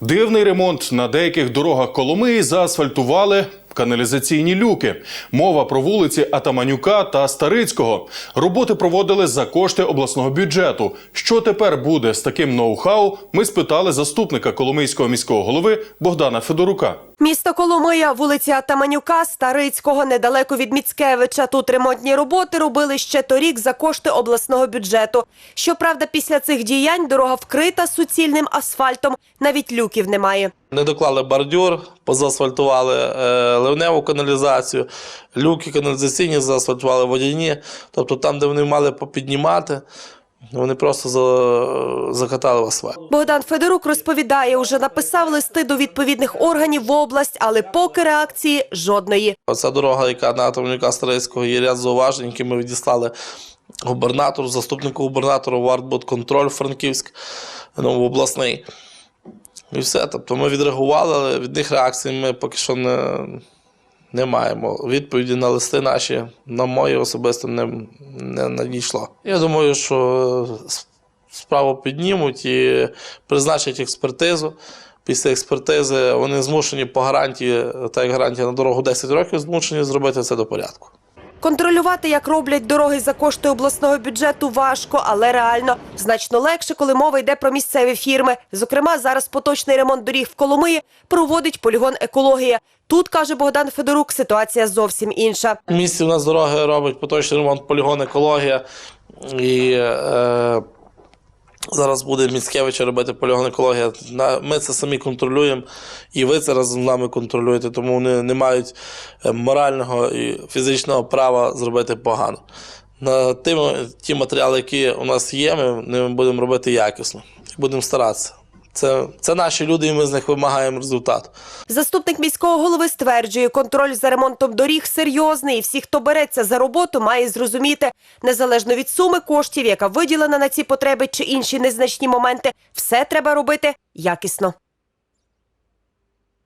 Дивний ремонт на деяких дорогах Коломиї заасфальтували каналізаційні люки. Мова про вулиці Атаманюка та Старицького. Роботи проводили за кошти обласного бюджету. Що тепер буде з таким ноу-хау? Ми спитали заступника Коломийського міського голови Богдана Федорука. Місто Коломия, вулиця Таманюка, Старицького, недалеко від Міцкевича. Тут ремонтні роботи робили ще торік за кошти обласного бюджету. Щоправда, після цих діянь дорога вкрита суцільним асфальтом, навіть люків немає. Не доклали бордюр, позаасфальтували е, ливневу каналізацію, люки каналізаційні заасфальтували водяні. Тобто там, де вони мали попіднімати, вони просто за, закатали в асфальт. Богдан Федорук розповідає, уже написав листи до відповідних органів в область, але поки реакції жодної. Оця дорога, яка на Атомника Старицького, є ряд зауважень, які ми відіслали губернатору, заступнику губернатора в Артбудконтроль Франківськ, ну, в обласний. І все. Тобто ми відреагували, від них реакції ми поки що не, не маємо. Відповіді на листи наші, на мої особисто, не, не надійшло. Я думаю, що справу піднімуть і призначать експертизу. Після експертизи вони змушені по гарантії, так як гарантія на дорогу 10 років, змушені зробити це до порядку. Контролювати, як роблять дороги за кошти обласного бюджету, важко, але реально значно легше, коли мова йде про місцеві фірми. Зокрема, зараз поточний ремонт доріг в Коломиї проводить полігон екологія. Тут каже Богдан Федорук, ситуація зовсім інша. В місті у нас дороги робить поточний ремонт полігон екологія. І е, зараз буде Міцкевича робити полігон екологія. Ми це самі контролюємо, і ви це разом з нами контролюєте, тому вони не мають е, морального і фізичного права зробити погано. На ті, ті матеріали, які у нас є, ми будемо робити якісно. Будемо старатися. Це, це наші люди, і ми з них вимагаємо результату. Заступник міського голови стверджує, контроль за ремонтом доріг серйозний. і Всі, хто береться за роботу, має зрозуміти, незалежно від суми коштів, яка виділена на ці потреби чи інші незначні моменти, все треба робити якісно.